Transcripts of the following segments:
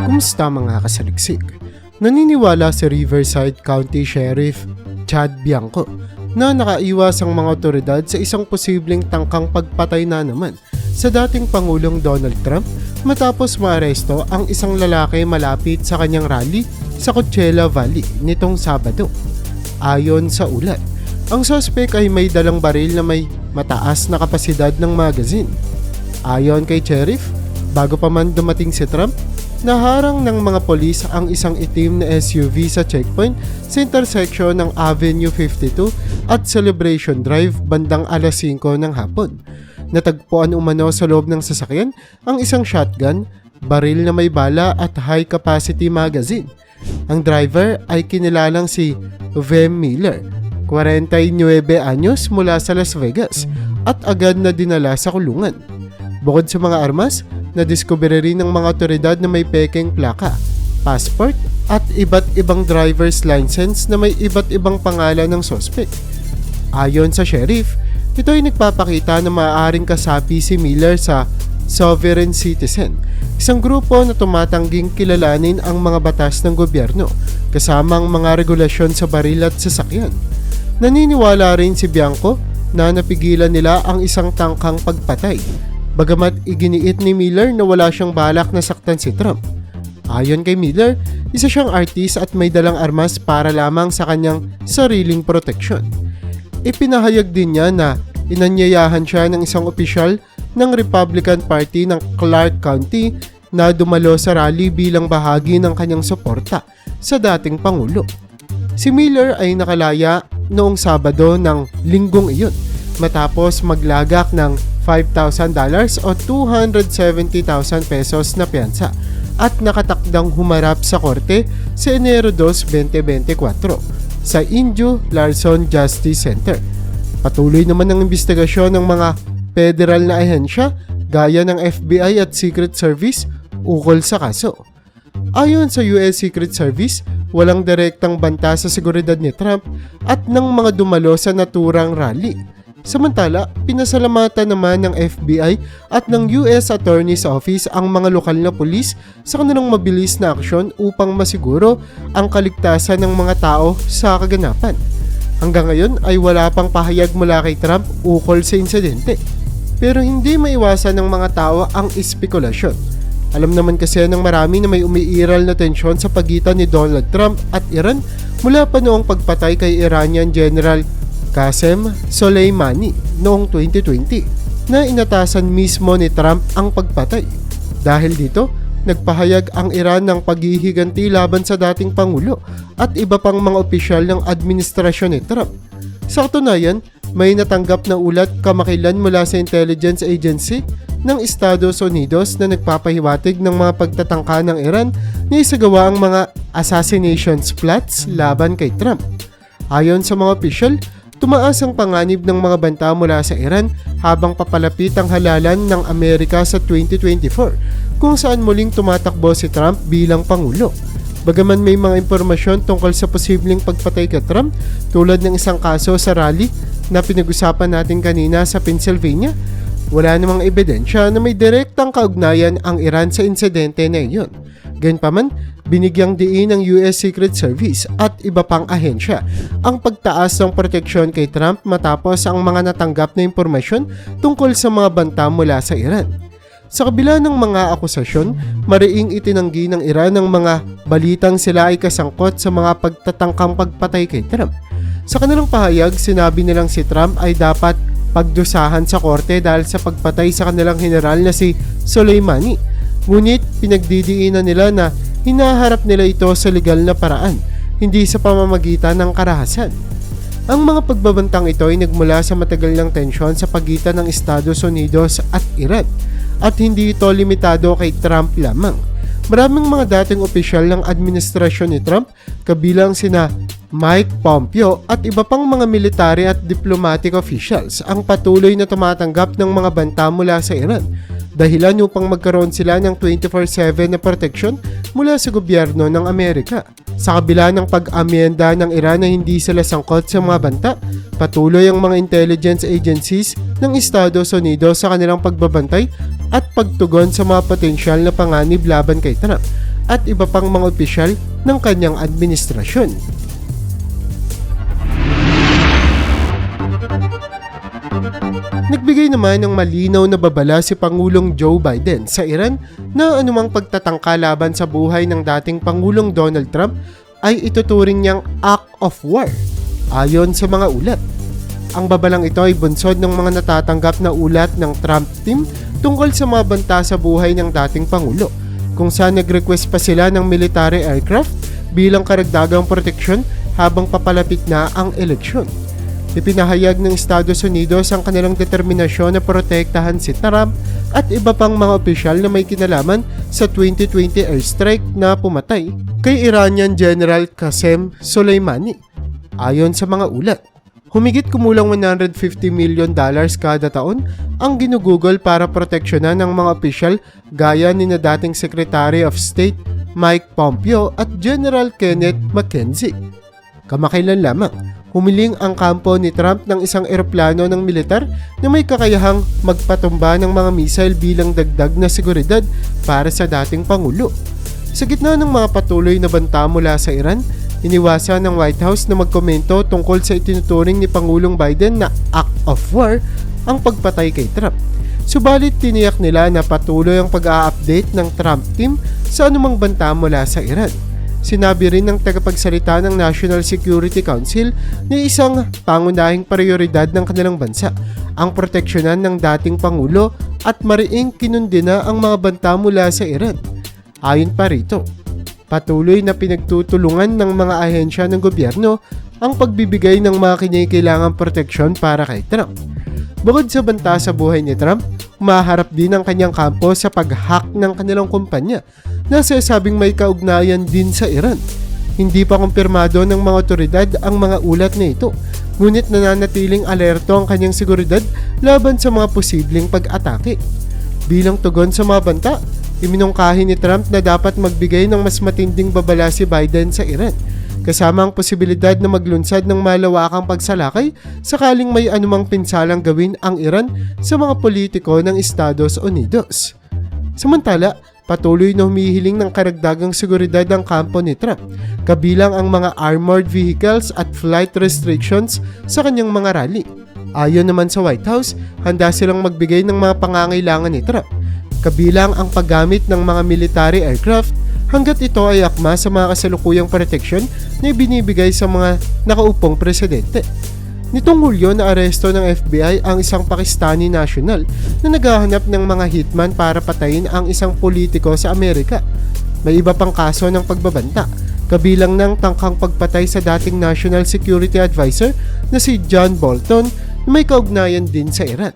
Kumusta mga kasaliksik? Naniniwala si Riverside County Sheriff Chad Bianco na nakaiwas ang mga otoridad sa isang posibleng tangkang pagpatay na naman sa dating Pangulong Donald Trump matapos maaresto ang isang lalaki malapit sa kanyang rally sa Coachella Valley nitong Sabado. Ayon sa ulat, ang suspect ay may dalang baril na may mataas na kapasidad ng magazine. Ayon kay Sheriff, bago pa man dumating si Trump, naharang ng mga polis ang isang itim na SUV sa checkpoint sa intersection ng Avenue 52 at Celebration Drive bandang alas 5 ng hapon. Natagpuan umano sa loob ng sasakyan ang isang shotgun, baril na may bala at high capacity magazine. Ang driver ay kinilalang si Vem Miller, 49 anyos mula sa Las Vegas at agad na dinala sa kulungan. Bukod sa mga armas, nadiskubre rin ng mga otoridad na may pekeng plaka, passport at iba't ibang driver's license na may iba't ibang pangalan ng sospek. Ayon sa sheriff, ito ay nagpapakita na maaaring kasapi si Miller sa Sovereign Citizen, isang grupo na tumatangging kilalanin ang mga batas ng gobyerno kasama ang mga regulasyon sa baril at sasakyan. Naniniwala rin si Bianco na napigilan nila ang isang tangkang pagpatay, bagamat iginiit ni Miller na wala siyang balak na saktan si Trump. Ayon kay Miller, isa siyang artist at may dalang armas para lamang sa kanyang sariling proteksyon. Ipinahayag din niya na inanyayahan siya ng isang opisyal ng Republican Party ng Clark County na dumalo sa rally bilang bahagi ng kanyang suporta sa dating Pangulo. Si Miller ay nakalaya noong Sabado ng linggong iyon matapos maglagak ng $5,000 o 270,000 pesos na piyansa at nakatakdang humarap sa korte sa Enero 2, 2024 sa Indio Larson Justice Center. Patuloy naman ang investigasyon ng mga federal na ahensya gaya ng FBI at Secret Service ukol sa kaso. Ayon sa US Secret Service, walang direktang banta sa seguridad ni Trump at ng mga dumalo sa naturang rally. Samantala, pinasalamatan naman ng FBI at ng US Attorney's Office ang mga lokal na pulis sa kanilang mabilis na aksyon upang masiguro ang kaligtasan ng mga tao sa kaganapan. Hanggang ngayon ay wala pang pahayag mula kay Trump ukol sa insidente. Pero hindi maiwasan ng mga tao ang espekulasyon. Alam naman kasi ng marami na may umiiral na tensyon sa pagitan ni Donald Trump at Iran mula pa noong pagpatay kay Iranian General Qasem Soleimani noong 2020 na inatasan mismo ni Trump ang pagpatay. Dahil dito, nagpahayag ang Iran ng paghihiganti laban sa dating Pangulo at iba pang mga opisyal ng administrasyon ni Trump. Sa katunayan, may natanggap na ulat kamakilan mula sa intelligence agency ng Estados Unidos na nagpapahiwatig ng mga pagtatangka ng Iran na isagawa ang mga assassinations plots laban kay Trump. Ayon sa mga opisyal, tumaas ang panganib ng mga banta mula sa Iran habang papalapit ang halalan ng Amerika sa 2024 kung saan muling tumatakbo si Trump bilang Pangulo. Bagaman may mga impormasyon tungkol sa posibleng pagpatay kay Trump tulad ng isang kaso sa rally na pinag-usapan natin kanina sa Pennsylvania, wala namang ebidensya na may direktang kaugnayan ang Iran sa insidente na iyon. Gayunpaman, binigyang diin ng US Secret Service at iba pang ahensya ang pagtaas ng proteksyon kay Trump matapos ang mga natanggap na impormasyon tungkol sa mga banta mula sa Iran. Sa kabila ng mga akusasyon, mariing itinanggi ng Iran ang mga balitang sila ay kasangkot sa mga pagtatangkang pagpatay kay Trump. Sa kanilang pahayag, sinabi nilang si Trump ay dapat pagdusahan sa korte dahil sa pagpatay sa kanilang general na si Soleimani. Ngunit pinagdidiinan nila na hinaharap nila ito sa legal na paraan, hindi sa pamamagitan ng karahasan. Ang mga pagbabantang ito ay nagmula sa matagal ng tensyon sa pagitan ng Estados Unidos at Iran at hindi ito limitado kay Trump lamang. Maraming mga dating opisyal ng administrasyon ni Trump kabilang sina Mike Pompeo at iba pang mga military at diplomatic officials ang patuloy na tumatanggap ng mga banta mula sa Iran dahilan upang magkaroon sila ng 24-7 na proteksyon mula sa gobyerno ng Amerika. Sa kabila ng pag-amyenda ng Iran na hindi sila sangkot sa mga banta, patuloy ang mga intelligence agencies ng Estados Unidos sa kanilang pagbabantay at pagtugon sa mga potensyal na panganib laban kay Trump at iba pang mga opisyal ng kanyang administrasyon. Nagbigay naman ng malinaw na babala si Pangulong Joe Biden sa Iran na anumang pagtatangka laban sa buhay ng dating Pangulong Donald Trump ay ituturing niyang act of war ayon sa mga ulat. Ang babalang ito ay bunsod ng mga natatanggap na ulat ng Trump team tungkol sa mga banta sa buhay ng dating Pangulo kung saan nag-request pa sila ng military aircraft bilang karagdagang proteksyon habang papalapit na ang eleksyon. Ipinahayag ng Estados Unidos ang kanilang determinasyon na protektahan si Trump at iba pang mga opisyal na may kinalaman sa 2020 airstrike na pumatay kay Iranian General Qasem Soleimani. Ayon sa mga ulat, humigit kumulang 150 million dollars kada taon ang ginugugol para proteksyonan ng mga opisyal gaya ni na dating Secretary of State Mike Pompeo at General Kenneth McKenzie. Kamakailan lamang, humiling ang kampo ni Trump ng isang eroplano ng militar na may kakayahang magpatumba ng mga missile bilang dagdag na seguridad para sa dating Pangulo. Sa gitna ng mga patuloy na banta mula sa Iran, iniwasan ng White House na magkomento tungkol sa itinuturing ni Pangulong Biden na act of war ang pagpatay kay Trump. Subalit tiniyak nila na patuloy ang pag-a-update ng Trump team sa anumang banta mula sa Iran. Sinabi rin ng tagapagsalita ng National Security Council na isang pangunahing prioridad ng kanilang bansa ang proteksyonan ng dating Pangulo at mariing kinundi na ang mga banta mula sa Iran. Ayon pa rito, patuloy na pinagtutulungan ng mga ahensya ng gobyerno ang pagbibigay ng mga kinikilangang proteksyon para kay Trump. Bukod sa banta sa buhay ni Trump, umaharap din ang kanyang kampo sa pag-hack ng kanilang kumpanya na sabing may kaugnayan din sa Iran. Hindi pa kumpirmado ng mga otoridad ang mga ulat na ito, ngunit nananatiling alerto ang kanyang seguridad laban sa mga posibleng pag-atake. Bilang tugon sa mga banta, iminungkahi ni Trump na dapat magbigay ng mas matinding babala si Biden sa Iran kasama ang posibilidad na maglunsad ng malawakang pagsalakay sakaling may anumang pinsalang gawin ang Iran sa mga politiko ng Estados Unidos. Samantala, patuloy na humihiling ng karagdagang seguridad ang kampo ni Trump, kabilang ang mga armored vehicles at flight restrictions sa kanyang mga rally. Ayon naman sa White House, handa silang magbigay ng mga pangangailangan ni Trump, kabilang ang paggamit ng mga military aircraft hanggat ito ay akma sa mga kasalukuyang proteksyon na ibinibigay sa mga nakaupong presidente. Nitong Hulyo na aresto ng FBI ang isang Pakistani national na naghahanap ng mga hitman para patayin ang isang politiko sa Amerika. May iba pang kaso ng pagbabanta, kabilang ng tangkang pagpatay sa dating National Security Advisor na si John Bolton na may kaugnayan din sa Iran.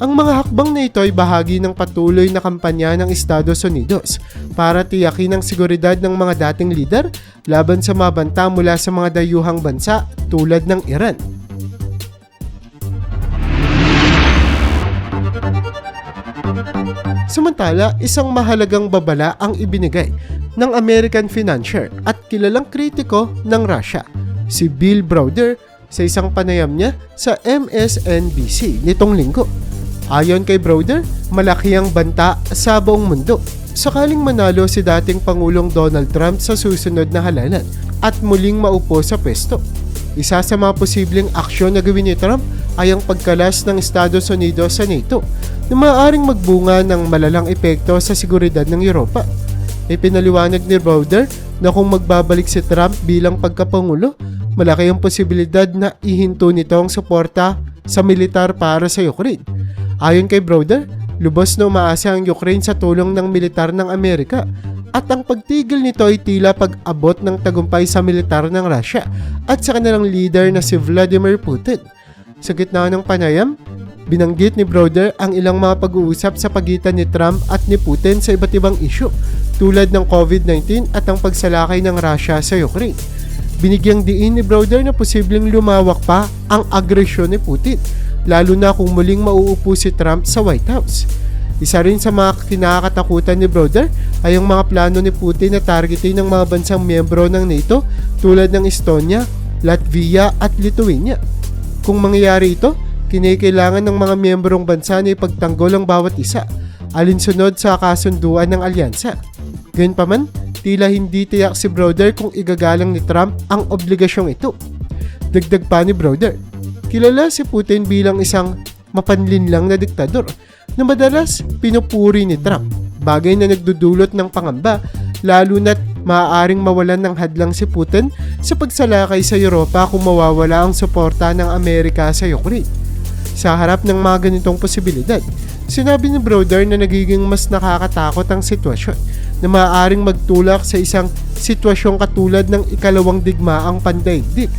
Ang mga hakbang na ito ay bahagi ng patuloy na kampanya ng Estados Unidos para tiyakin ang seguridad ng mga dating lider laban sa mga banta mula sa mga dayuhang bansa tulad ng Iran. Samantala, isang mahalagang babala ang ibinigay ng American financier at kilalang kritiko ng Russia, si Bill Browder sa isang panayam niya sa MSNBC nitong linggo. Ayon kay Browder, malaki ang banta sa buong mundo. Sakaling manalo si dating Pangulong Donald Trump sa susunod na halalan at muling maupo sa pwesto. Isa sa mga posibleng aksyon na gawin ni Trump ay ang pagkalas ng Estados Unidos sa NATO na maaaring magbunga ng malalang epekto sa seguridad ng Europa. Ipinaliwanag ni Browder na kung magbabalik si Trump bilang pagkapangulo, malaki ang posibilidad na ihinto nito ang suporta sa militar para sa Ukraine. Ayon kay Browder, lubos na umaasa ang Ukraine sa tulong ng militar ng Amerika at ang pagtigil nito ay tila pag-abot ng tagumpay sa militar ng Russia at sa kanilang leader na si Vladimir Putin. Sa gitna ng panayam, binanggit ni Broder ang ilang mga pag-uusap sa pagitan ni Trump at ni Putin sa iba't ibang isyu tulad ng COVID-19 at ang pagsalakay ng Russia sa Ukraine. Binigyang diin ni Broder na posibleng lumawak pa ang agresyon ni Putin, lalo na kung muling mauupo si Trump sa White House. Isa rin sa mga kinakatakutan ni Brother ay ang mga plano ni Putin na targetin ng mga bansang miyembro ng NATO tulad ng Estonia, Latvia at Lithuania. Kung mangyayari ito, kinikailangan ng mga miyembrong bansa na ipagtanggol ang bawat isa, alinsunod sa kasunduan ng alyansa. Gayunpaman, tila hindi tiyak si Brother kung igagalang ni Trump ang obligasyong ito. Dagdag pa ni Brother, kilala si Putin bilang isang mapanlinlang na diktador na madalas pinupuri ni Trump, bagay na nagdudulot ng pangamba lalo na't maaaring mawalan ng hadlang si Putin sa pagsalakay sa Europa kung mawawala ang suporta ng Amerika sa Ukraine. Sa harap ng mga ganitong posibilidad, sinabi ni Broder na nagiging mas nakakatakot ang sitwasyon na maaaring magtulak sa isang sitwasyong katulad ng ikalawang digmaang pandaigdig.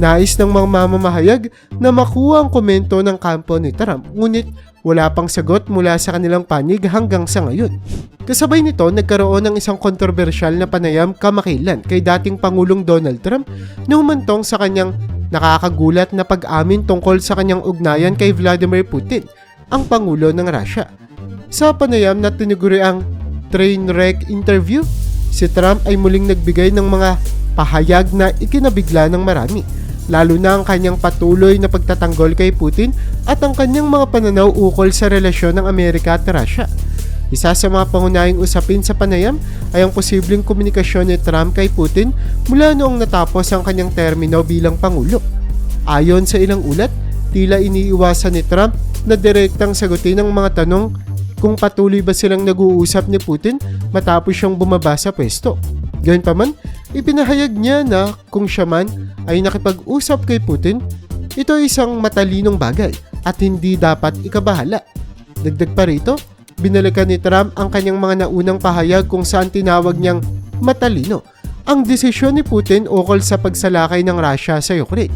Nais ng mga mamamahayag na makuha ang komento ng kampo ni Trump ngunit wala pang sagot mula sa kanilang panig hanggang sa ngayon. Kasabay nito, nagkaroon ng isang kontrobersyal na panayam kamakailan kay dating Pangulong Donald Trump na humantong sa kanyang nakakagulat na pag-amin tungkol sa kanyang ugnayan kay Vladimir Putin, ang Pangulo ng Russia. Sa panayam na tinuguri ang train wreck interview, si Trump ay muling nagbigay ng mga pahayag na ikinabigla ng marami lalo na ang kanyang patuloy na pagtatanggol kay Putin at ang kanyang mga pananaw ukol sa relasyon ng Amerika at Russia. Isa sa mga pangunahing usapin sa panayam ay ang posibleng komunikasyon ni Trump kay Putin mula noong natapos ang kanyang termino bilang Pangulo. Ayon sa ilang ulat, tila iniiwasan ni Trump na direktang sagutin ang mga tanong kung patuloy ba silang nag-uusap ni Putin matapos siyang bumaba sa pwesto. Gayunpaman, ipinahayag niya na kung siya man ay nakipag-usap kay Putin, ito ay isang matalinong bagay at hindi dapat ikabahala. Dagdag pa rito, binalikan ni Trump ang kanyang mga naunang pahayag kung saan tinawag niyang matalino ang desisyon ni Putin ukol sa pagsalakay ng Russia sa Ukraine.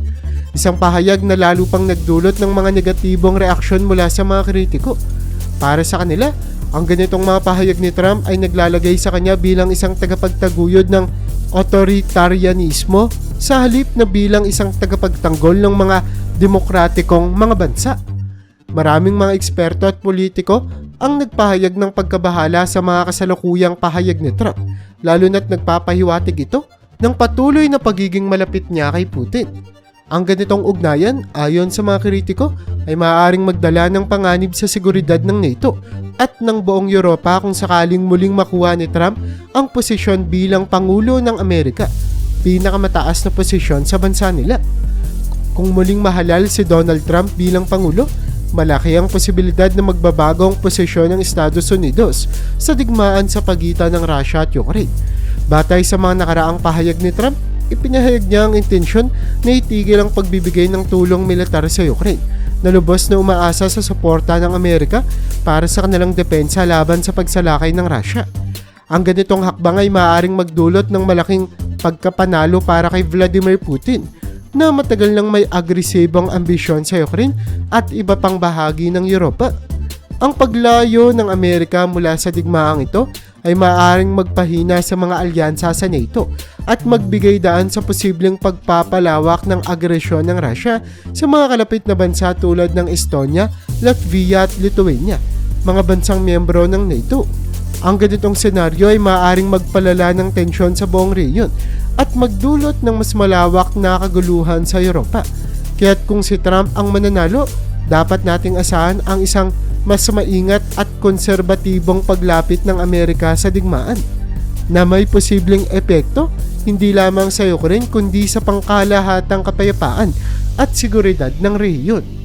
Isang pahayag na lalo pang nagdulot ng mga negatibong reaksyon mula sa mga kritiko. Para sa kanila, ang ganitong mga pahayag ni Trump ay naglalagay sa kanya bilang isang tagapagtaguyod ng authoritarianismo sa halip na bilang isang tagapagtanggol ng mga demokratikong mga bansa. Maraming mga eksperto at politiko ang nagpahayag ng pagkabahala sa mga kasalukuyang pahayag ni Trump, lalo na't nagpapahiwatig ito ng patuloy na pagiging malapit niya kay Putin. Ang ganitong ugnayan, ayon sa mga kritiko, ay maaaring magdala ng panganib sa seguridad ng NATO at ng buong Europa kung sakaling muling makuha ni Trump ang posisyon bilang Pangulo ng Amerika, pinakamataas na posisyon sa bansa nila. Kung muling mahalal si Donald Trump bilang Pangulo, malaki ang posibilidad na magbabago ang posisyon ng Estados Unidos sa digmaan sa pagitan ng Russia at Ukraine. Batay sa mga nakaraang pahayag ni Trump, ipinahayag niya ang intensyon na itigil ang pagbibigay ng tulong militar sa Ukraine na lubos na umaasa sa suporta ng Amerika para sa kanilang depensa laban sa pagsalakay ng Russia. Ang ganitong hakbang ay maaaring magdulot ng malaking pagkapanalo para kay Vladimir Putin na matagal nang may agresibong ambisyon sa Ukraine at iba pang bahagi ng Europa. Ang paglayo ng Amerika mula sa digmaang ito ay maaaring magpahina sa mga alyansa sa NATO at magbigay daan sa posibleng pagpapalawak ng agresyon ng Russia sa mga kalapit na bansa tulad ng Estonia, Latvia at Lithuania, mga bansang miyembro ng NATO. Ang ganitong senaryo ay maaaring magpalala ng tensyon sa buong rehiyon at magdulot ng mas malawak na kaguluhan sa Europa. Kaya't kung si Trump ang mananalo, dapat nating asahan ang isang mas maingat at konserbatibong paglapit ng Amerika sa digmaan na may posibleng epekto hindi lamang sa Ukraine kundi sa pangkalahatang kapayapaan at seguridad ng rehiyon.